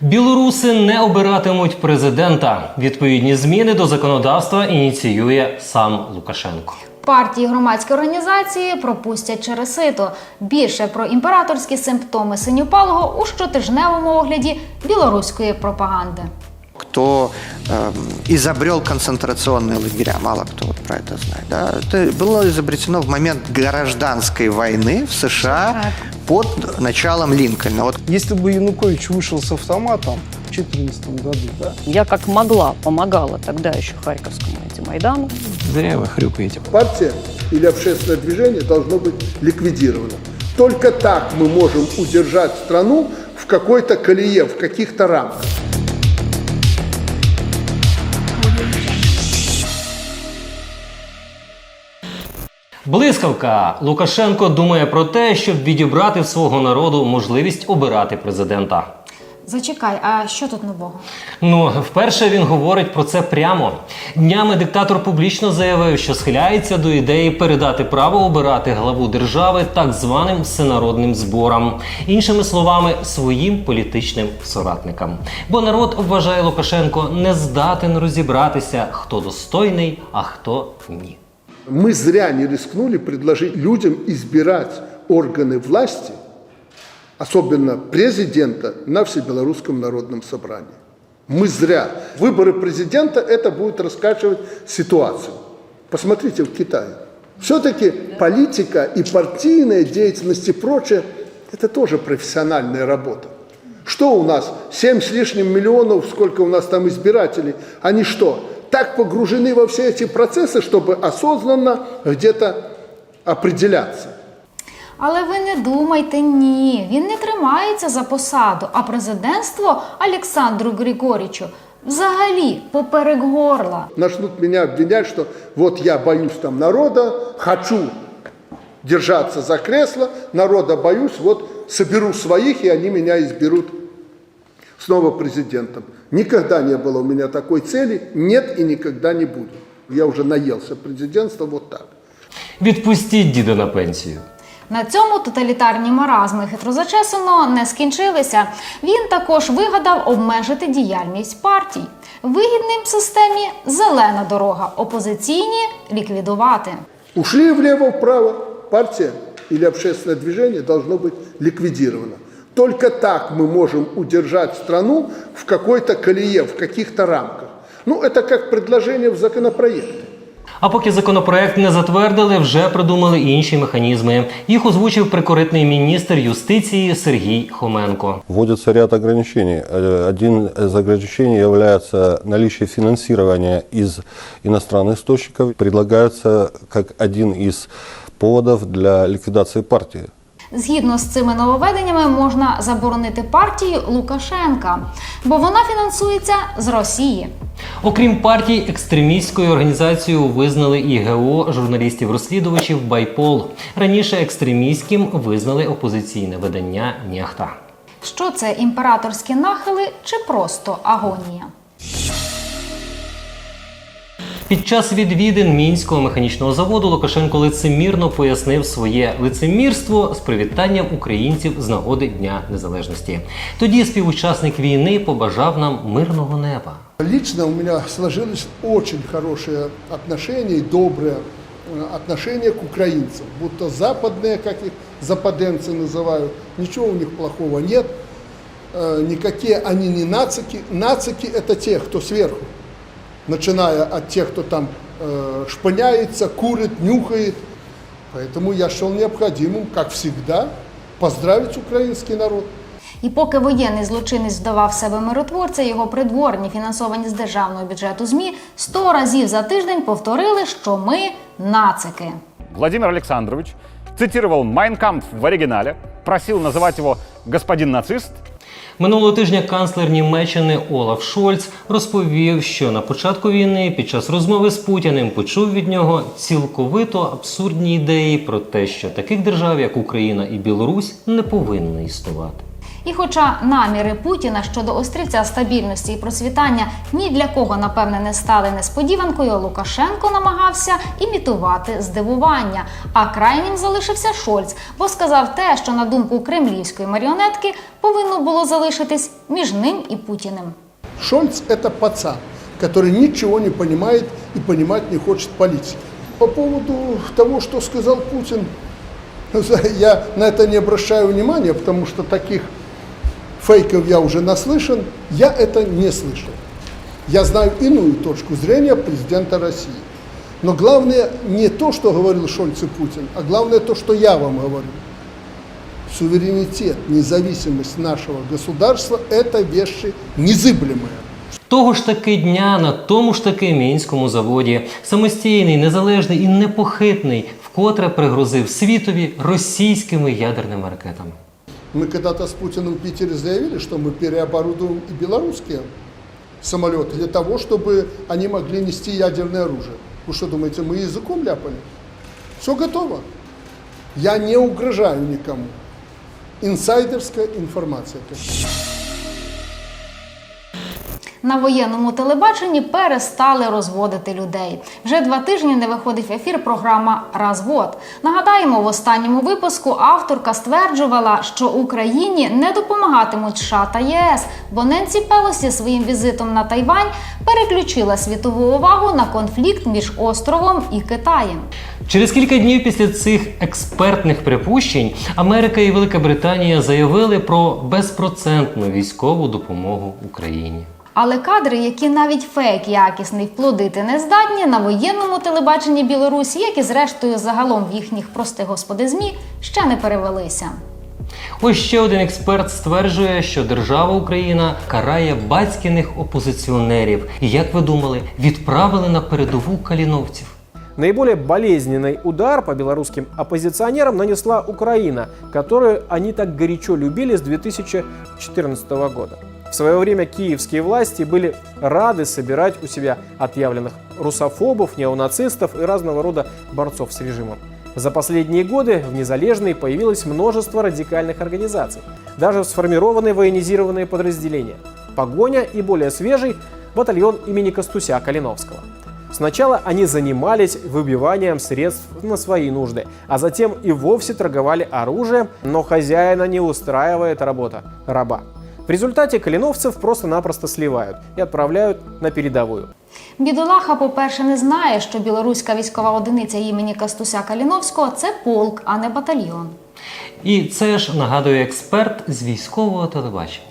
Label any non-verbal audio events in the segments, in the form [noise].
Білоруси не обиратимуть президента. Відповідні зміни до законодавства ініціює сам Лукашенко. Партії громадські організації пропустять через сито. Більше про імператорські симптоми синюпалого у щотижневому огляді білоруської пропаганди. Кто эм, изобрел концентрационные лагеря. Мало кто вот про это знает. Да? Это было изобретено в момент гражданской войны в США под началом Линкольна. Вот Если бы Янукович вышел с автоматом в 2014 году, да, Я как могла помогала тогда еще Харьковскому Майдану. Зря вы хрюкаете. партия или общественное движение должно быть ликвидировано. Только так мы можем удержать страну в какой-то колее, в каких-то рамках. Блискавка Лукашенко думає про те, щоб відібрати в свого народу можливість обирати президента. Зачекай, а що тут нового? Ну, вперше він говорить про це прямо. Днями диктатор публічно заявив, що схиляється до ідеї передати право обирати главу держави так званим всенародним зборам, іншими словами, своїм політичним соратникам. Бо народ вважає Лукашенко не здатен розібратися, хто достойний, а хто ні. Мы зря не рискнули предложить людям избирать органы власти, особенно президента, на Всебелорусском народном собрании. Мы зря. Выборы президента – это будет раскачивать ситуацию. Посмотрите в Китае. Все-таки политика и партийная деятельность и прочее – это тоже профессиональная работа. Что у нас? 7 с лишним миллионов, сколько у нас там избирателей. Они что, так погружены во все эти процессы, чтобы осознанно где-то определяться? Але ви не думайте, ні, він не тримається за посаду, а президентство Олександру Григорічу взагалі поперек горла. Начнут меня обвинять, что вот я боюсь там народа, хочу держаться за кресло, народа боюсь, вот соберу своих, и они меня изберут снова президентом. Никогда не было у меня такой цели, нет и никогда не будет. Я уже наелся президентства вот так. Відпустіть діда на пенсію. На цьому тоталітарні маразми хитрозачесано не скінчилися. Він також вигадав обмежити діяльність партій. Вигідним системі зелена дорога, опозиційні ліквідувати. Ушли влево-вправо, партия или общественное движение должно быть ликвидировано. Только так мы можем удержать страну в какой-то колее, в каких-то рамках. Ну, это как предложение в законопроекте. А поки законопроект не затвердили, вже придумали інші механізми. Їх озвучив прикоритний міністр юстиції Сергій Хоменко. Вводится ряд ограничений. Э, Один из ограничений является наличие финансирования из иностранных источников. Предлагается как один из поводов для ликвидации партии. Згідно з цими нововведеннями можна заборонити партію Лукашенка, бо вона фінансується з Росії. Окрім партій, екстремістською організацією визнали і ГО журналістів-розслідувачів Байпол. Раніше екстремістським визнали опозиційне видання Нєхта. Що це імператорські нахили чи просто агонія? Під час відвідин мінського механічного заводу Лукашенко лицемірно пояснив своє лицемірство з привітанням українців з нагоди Дня Незалежності. Тоді співучасник війни побажав нам мирного неба. Лично у меня сложилось очень хорошее отношение и доброе э, отношение к украинцам. Будто западные, как их западенцы называют, ничего у них плохого нет. Э, Никакие они не нацики. Нацики это те, кто сверху. Начиная от тех, кто там э, шпыняется, курит, нюхает. Поэтому я счел необходимым, как всегда, поздравить украинский народ. І поки воєнний злочинець здавав себе миротворця, його придворні, фінансовані з державного бюджету ЗМІ, сто разів за тиждень повторили, що ми нацики. Владимир Александрович цитировал «Майнкамп» в оригинале, просил называть его «господин нацист», Минулого тижня канцлер Німеччини Олаф Шольц розповів, що на початку війни під час розмови з Путіним почув від нього цілковито абсурдні ідеї про те, що таких держав, як Україна і Білорусь, не повинно існувати. І хоча наміри Путіна щодо острівця стабільності і процвітання ні для кого напевне не стали несподіванкою, Лукашенко намагався імітувати здивування. А крайнім залишився Шольц, бо сказав те, що на думку кремлівської маріонетки повинно було залишитись між ним і Путіним. Шольц – это пацан, который ничего не понимает и понимать не хочет политики. По поводу того, что сказал Путин, [laughs] я на это не обращаю внимания, потому что таких фейков я уже наслышан, я это не слышал. Я знаю иную точку зрения президента России. Но главное не то, что говорил Шольц и Путин, а главное то, что я вам говорю. Суверенитет, независимость нашего государства – это вещи незыблемые. Того ж таки дня на тому ж таки мінському заводі самостійний, незалежний і непохитний вкотре пригрозив світові російськими ядерними ракетами. Мы когда-то с Путиным в Питере заявили, что мы переоборудуем и белорусские самолеты для того, чтобы они могли нести ядерное оружие. Вы что думаете, мы языком ляпали? Все готово. Я не угрожаю никому. Инсайдерская информация. На воєнному телебаченні перестали розводити людей. Вже два тижні не виходить в ефір програма Розвод. Нагадаємо, в останньому випуску авторка стверджувала, що Україні не допомагатимуть США та ЄС, бо Ненсі Пелосі своїм візитом на Тайвань переключила світову увагу на конфлікт між островом і Китаєм. Через кілька днів після цих експертних припущень Америка і Велика Британія заявили про безпроцентну військову допомогу Україні. Але кадри, які навіть фейк якісний вплодити не здатні, на воєнному телебаченні Білорусі, як і зрештою загалом в їхніх прости господи змі, ще не перевелися. Ось ще один експерт стверджує, що держава Україна карає батькіних опозиціонерів. І як ви думали, відправили на передову каліновців. Наиболее болезненный удар по белорусским оппозиционерам нанесла Украина, которую они так горячо любили с 2014 года. В свое время киевские власти были рады собирать у себя отъявленных русофобов, неонацистов и разного рода борцов с режимом. За последние годы в Незалежной появилось множество радикальных организаций, даже сформированные военизированные подразделения. Погоня и более свежий батальон имени Костуся Калиновского. Сначала они занимались выбиванием средств на свои нужды, а затем и вовсе торговали оружием, но хозяина не устраивает работа раба. В результате калиновцев просто-напросто сливают и отправляют на передовую. Бідолаха, по-перше, не знає, що білоруська військова одиниця імені Кастуся Каліновського це полк, а не батальйон. І це ж нагадує експерт з військового телебачення.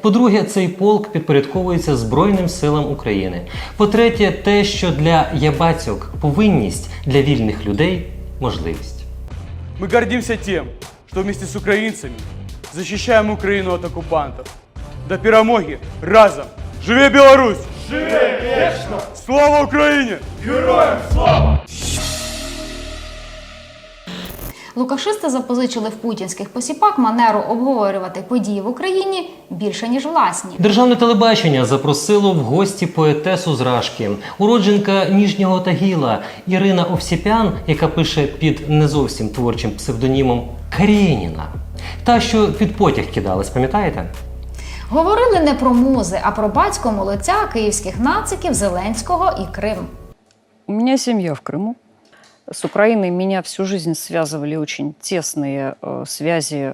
По-друге, цей полк підпорядковується Збройним силам України. По-третє, те, що для ябацьок повинність для вільних людей можливість. Мы гордимся тем, что вместе с украинцами защищаем Украину от оккупантов. До перемоги разом! Живе Беларусь! Живе вечно! Слава Украине! Лукашисти запозичили в путінських посіпак манеру обговорювати події в Україні більше ніж власні. Державне телебачення запросило в гості поетесу з Рашки, уродженка Ніжнього Тагіла Ірина Овсіпян, яка пише під не зовсім творчим псевдонімом Карєніна. Та, що під потяг кидалась, пам'ятаєте? Говорили не про музи, а про батько молодця київських нациків Зеленського і Крим. У меня семья в Крыму. С Украиной меня всю жизнь связывали очень тесные э, связи э,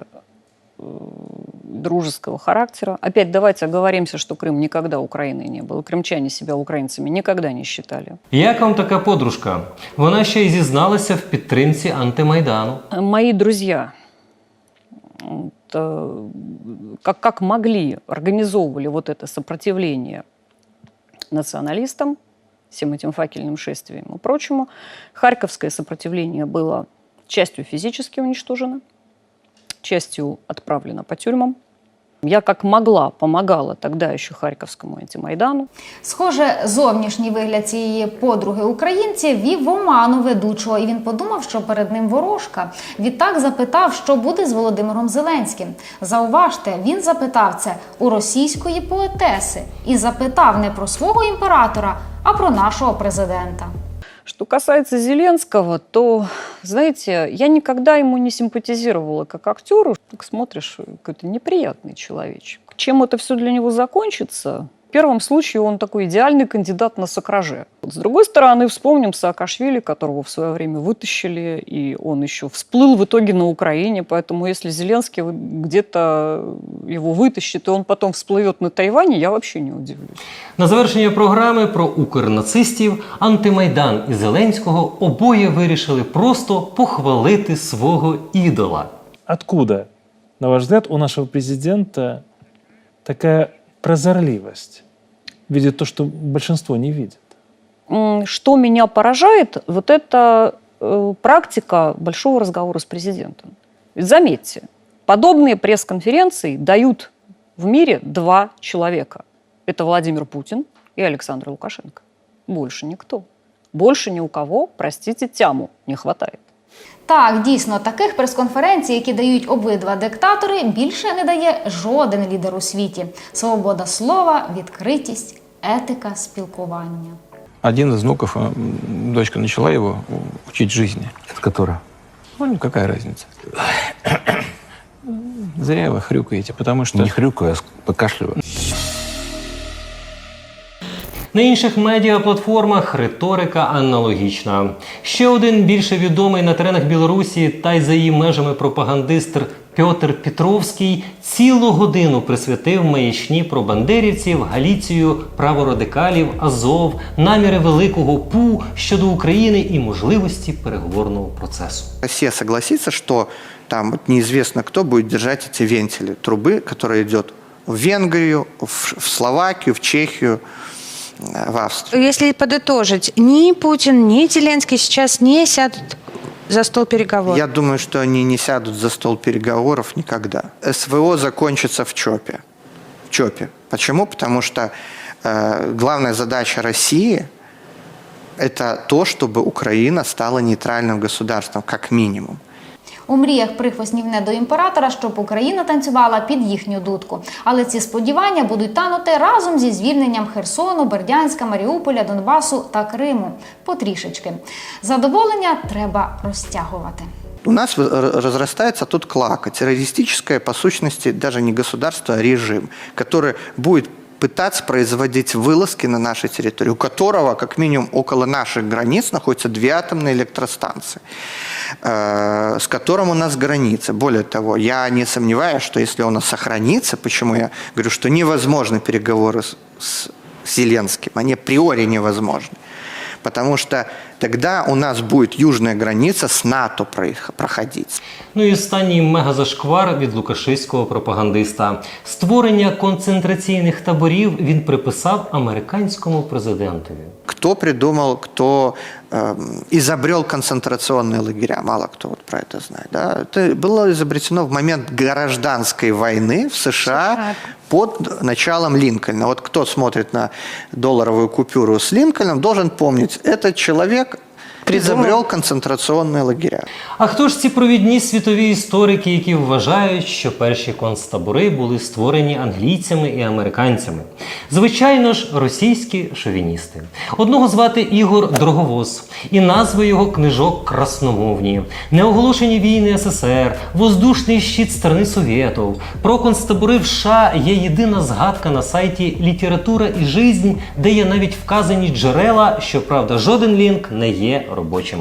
дружеского характера. Опять давайте оговоримся, что Крым никогда Украиной не был. И крымчане себя украинцами никогда не считали. Як вам така подружка? Вона ще й зізналася в підтримці антимайдану. Мои друзья вот, э, Как, как могли организовывали вот это сопротивление националистам, всем этим факельным шествиям и прочему. Харьковское сопротивление было частью физически уничтожено, частью отправлено по тюрьмам. Я как могла помогала тогда еще Харьковскому антимайдану. Схоже, зовнішній вигляд цієї подруги українці вів в оману ведучого, і він подумав, що перед ним ворожка. Відтак запитав, що буде з Володимиром Зеленським. Зауважте, він запитав це у російської поетеси і запитав не про свого імператора, а про нашого президента. Что касается Зеленского, то знаете, я никогда ему не симпатизировала как актеру. Так смотришь, какой-то неприятный человечек. Чем это все для него закончится? В первом случае он такой идеальный кандидат на сакраже. С другой стороны, вспомним Саакашвили, которого в свое время вытащили, и он еще всплыл в итоге на Украине. Поэтому если Зеленский где-то его вытащит, и он потом всплывет на Тайване, я вообще не удивлюсь. На завершення програми про укрнацистів, антимайдан і Зеленського обоє вирішили просто похвалити свого ідола. Откуда, на ваш взгляд, у нашего президента такая прозорливость? Видит то, что большинство не видит. Что меня поражает, вот это э, практика большого разговора с президентом. Ведь заметьте, подобные пресс-конференции дают в мире два человека. Это Владимир Путин и Александр Лукашенко. Больше никто. Больше ни у кого, простите, тяму не хватает. Так, дійсно, таких прес-конференцій, які дають обидва диктатори, більше не дає жоден лідер у світі. Свобода слова, відкритість, етика спілкування. Один из внуков, э, м, дочка начала его учить жизни. Это которая? Ну, какая разница? Зря вы хрюкаете, потому что... Не хрюкаю, а ск- покашливаю. На інших медіаплатформах риторика аналогічна. Ще один більше відомий на теренах Білорусі та й за її межами пропагандист Пьотр Петровський цілу годину присвятив маячні про бандерівців, Галіцію, праворадикалів, Азов, наміри великого ПУ щодо України і можливості переговорного процесу. Россия согласится, что там вот неизвестно кто будет держать эти вентили трубы, которая идет в Венгрию, в, в Словакию, в Чехию, э, В Австрию. Если подытожить, ни Путин, ни Зеленский сейчас не сядут за стол переговоров. Я думаю, что они не сядут за стол переговоров никогда. СВО закончится в ЧОПе. В ЧОПе. Почему? Потому что э, главная задача России – это то, чтобы Украина стала нейтральным государством, как минимум. У мріях прихвостнів не до імператора, щоб Україна танцювала під їхню дудку. Але ці сподівання будуть танути разом зі звільненням Херсону, Бердянська, Маріуполя, Донбасу та Криму. Потрішечки. Задоволення треба розтягувати. У нас разрастается тут клака, террористическое, по сущности, даже не государство, а режим, который будет пытаться производить вылазки на нашей территории, у которого, как минимум, около наших границ находятся две атомные электростанции, э, с которым у нас граница. Более того, я не сомневаюсь, что если у нас сохранится, почему я говорю, что невозможны переговоры с, с Зеленским, они априори невозможны. Потому что тогда у нас будет южная граница с НАТО проих- проходить. Ну і останній мегазашквар від лукашиського пропагандиста. Створення концентраційних таборів він приписав американському президентові. Кто придумал, кто эм, изобрел концентрационные лагеря? Мало кто вот про это знает. Да? Это было изобретено в момент гражданской войны в США под началом Линкольна. Вот кто смотрит на долларовую купюру с Линкольном, должен помнить, этот человек изобрел концентрационные лагеря. А хто ж ці провідні світові історики, які вважають, що перші концтабори були створені англійцями і американцями? Звичайно ж, російські шовіністи. Одного звати Ігор Дроговоз, і назви його книжок красномовні: неоголошені війни СССР, воздушний щит страни Совєтов. Про концтабори в США є єдина згадка на сайті Література і жизнь, де є навіть вказані джерела, щоправда, жоден лінк не є робочим.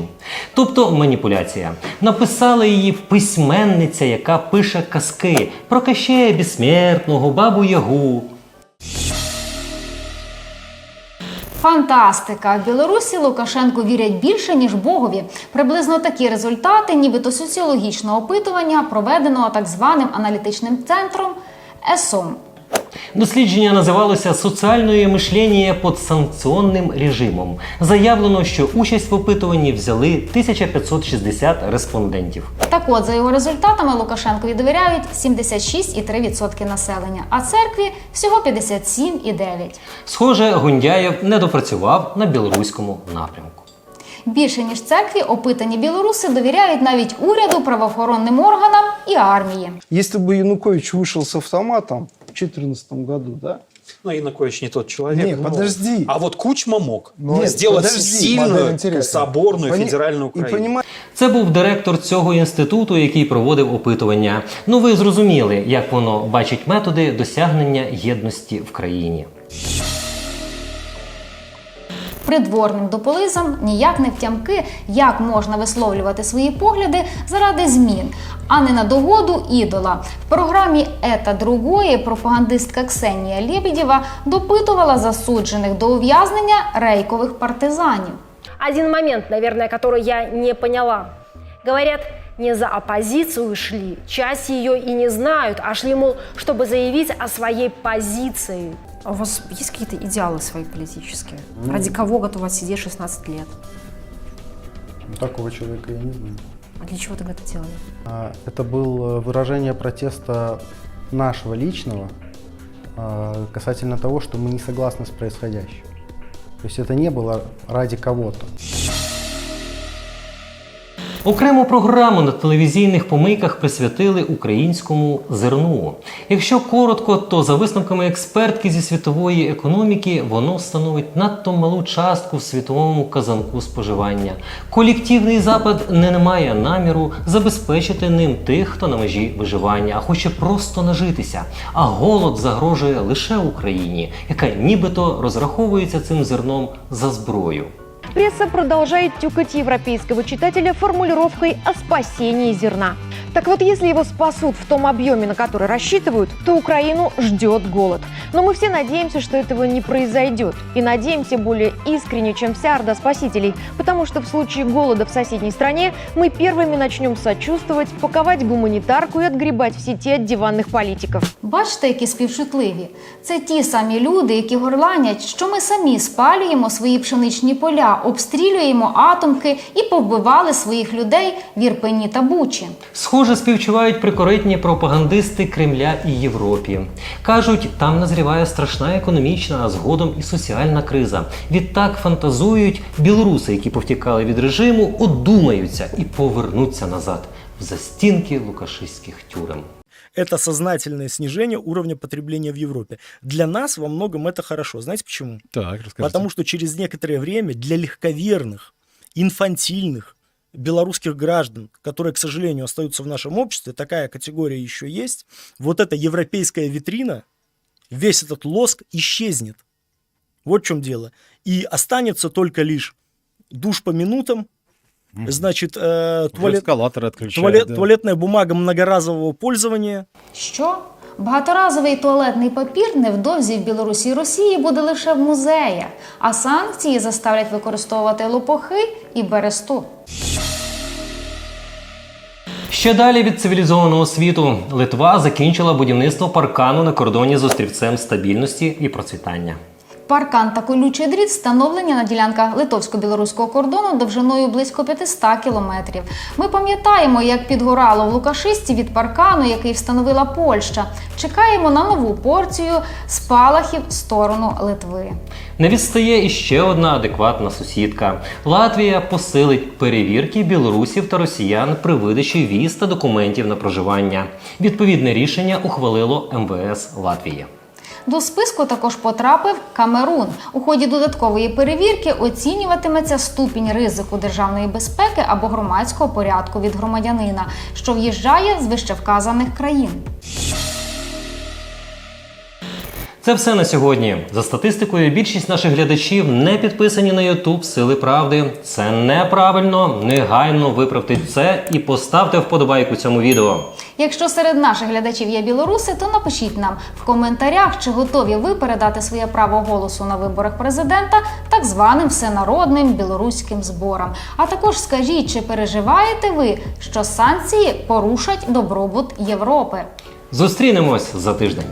Тобто маніпуляція. Написала її письменниця, яка пише казки про Кащея Безсмертного, Бабу Ягу. Фантастика! В Білорусі Лукашенку вірять більше, ніж Богові. Приблизно такі результати, нібито соціологічного опитування, проведеного так званим аналітичним центром ЕСОМ. Дослідження називалося Соціальне мишлення під санкціонним режимом. Заявлено, що участь в опитуванні взяли 1560 респондентів. Так от, за його результатами Лукашенкові довіряють 76,3% населення, а церкві всього 57,9%. Схоже, Гундяєв не допрацював на білоруському напрямку. Більше ніж церкві, опитані білоруси довіряють навіть уряду, правоохоронним органам і армії. Если бы Янукович вышел с автоматом, 2014 году, да? Ну, Янукович не тот человек. Нет, но- подожди. А вот Кучма мог Нет, сделать подожди, интересная. соборную Пони- федеральную Україну. Украину. Це був директор цього інституту, який проводив опитування. Ну ви зрозуміли, як воно бачить методи досягнення єдності в країні. Придворним дополизам ніяк не втямки, як можна висловлювати свої погляди заради змін, а не на догоду ідола. В програмі Ета другої пропагандистка Ксенія Лєбідєва допитувала засуджених до ув'язнення рейкових партизанів. Один момент, наверное, который я не поняла. Говорят, не за оппозицию шли, часть ее и не знают, а шли, мол, чтобы заявить о своей позиции. А у вас есть какие-то идеалы свои политические? Ради кого готовы сидеть 16 лет? Такого человека я не знаю. А для чего тогда это делали? А, Это было выражение протеста нашего личного а, касательно того, что мы не согласны с происходящим. То есть это не было ради кого-то. Окрему програму на телевізійних помийках присвятили українському зерну. Якщо коротко, то за висновками експертки зі світової економіки, воно становить надто малу частку в світовому казанку споживання. Колективний запад не має наміру забезпечити ним тих, хто на межі виживання, а хоче просто нажитися. А голод загрожує лише Україні, яка нібито розраховується цим зерном за зброю. Пресса продолжает тюкать европейского читателя формулировкой о спасении зерна. Так вот, если его спасут в том объеме, на который рассчитывают, то Украину ждет голод. Но мы все надеемся, что этого не произойдет. И надеемся более искренне, чем вся орда спасителей. Потому что в случае голода в соседней стране мы первыми начнем сочувствовать, паковать гуманитарку и отгребать в сети от диванных политиков. Бачите, які співчутливі. Це ті самі люди, які горланять, що ми самі спалюємо свої пшеничні поля, обстрілюємо атомки і повбивали своїх людей в Ірпені та Бучі. Схоже, співчувають прикоритні пропагандисти Кремля і Європі. Кажуть, там назріває страшна економічна, а згодом і соціальна криза. Відтак фантазують білоруси, які повтікали від режиму, одумаються і повернуться назад в застінки лукашистських тюрем. это сознательное снижение уровня потребления в Европе. Для нас во многом это хорошо. Знаете почему? Так, расскажите. Потому что через некоторое время для легковерных, инфантильных белорусских граждан, которые, к сожалению, остаются в нашем обществе, такая категория еще есть, вот эта европейская витрина, весь этот лоск исчезнет. Вот в чем дело. И останется только лишь душ по минутам, значит, э, туалет, эскалаторы отключают, туалет- да. туалетная бумага многоразового пользования. Що? Багаторазовий туалетний папір невдовзі в Білорусі і Росії буде лише в музеях, а санкції заставлять використовувати лопухи і бересту. Ще далі від цивілізованого світу Литва закінчила будівництво паркану на кордоні з острівцем стабільності і процвітання. Паркан та колючий дріт встановлені на ділянках литовсько-білоруського кордону довжиною близько 500 кілометрів. Ми пам'ятаємо, як підгорало в Лукашисті від паркану, який встановила Польща. Чекаємо на нову порцію спалахів в сторону Литви. Не відстає іще одна адекватна сусідка. Латвія посилить перевірки білорусів та росіян при видачі віз та документів на проживання. Відповідне рішення ухвалило МВС Латвії. До списку також потрапив Камерун. У ході додаткової перевірки оцінюватиметься ступінь ризику державної безпеки або громадського порядку від громадянина, що в'їжджає з вищевказаних країн. Це все на сьогодні. За статистикою, більшість наших глядачів не підписані на YouTube Сили Правди. Це неправильно. Негайно виправте це і поставте вподобайку цьому відео. Якщо серед наших глядачів є білоруси, то напишіть нам в коментарях, чи готові ви передати своє право голосу на виборах президента так званим всенародним білоруським зборам. А також скажіть, чи переживаєте ви, що санкції порушать добробут Європи? Зустрінемось за тиждень.